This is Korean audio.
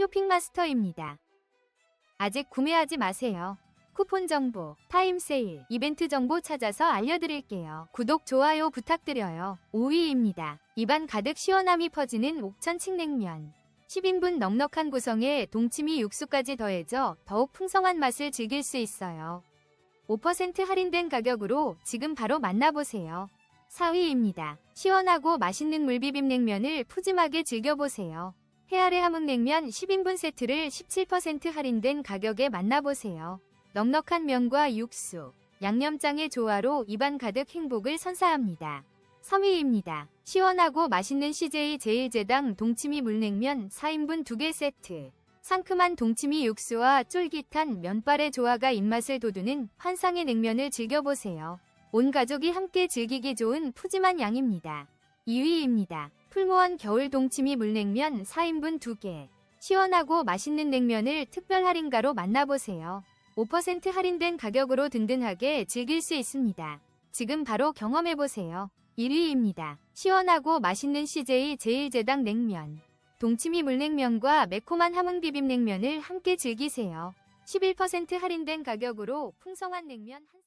쇼핑마스터입니다. 아직 구매하지 마세요. 쿠폰 정보, 타임 세일, 이벤트 정보 찾아서 알려드릴게요. 구독, 좋아요 부탁드려요. 5위입니다. 입안 가득 시원함이 퍼지는 옥천 칡 냉면. 10인분 넉넉한 구성에 동치미 육수까지 더해져 더욱 풍성한 맛을 즐길 수 있어요. 5% 할인된 가격으로 지금 바로 만나보세요. 4위입니다. 시원하고 맛있는 물비빔 냉면을 푸짐하게 즐겨보세요. 해아래 함흥냉면 10인분 세트를 17% 할인된 가격에 만나보세요. 넉넉한 면과 육수, 양념장의 조화로 입안 가득 행복을 선사합니다. 3위입니다. 시원하고 맛있는 CJ 제일제당 동치미 물냉면 4인분 2개 세트. 상큼한 동치미 육수와 쫄깃한 면발의 조화가 입맛을 돋우는 환상의 냉면을 즐겨보세요. 온 가족이 함께 즐기기 좋은 푸짐한 양입니다. 2위입니다. 풀무원 겨울 동치미 물냉면 4인분 2개. 시원하고 맛있는 냉면을 특별 할인가로 만나보세요. 5% 할인된 가격으로 든든하게 즐길 수 있습니다. 지금 바로 경험해보세요. 1위입니다. 시원하고 맛있는 CJ 제일제당 냉면. 동치미 물냉면과 매콤한 함흥 비빔냉면을 함께 즐기세요. 11% 할인된 가격으로 풍성한 냉면 한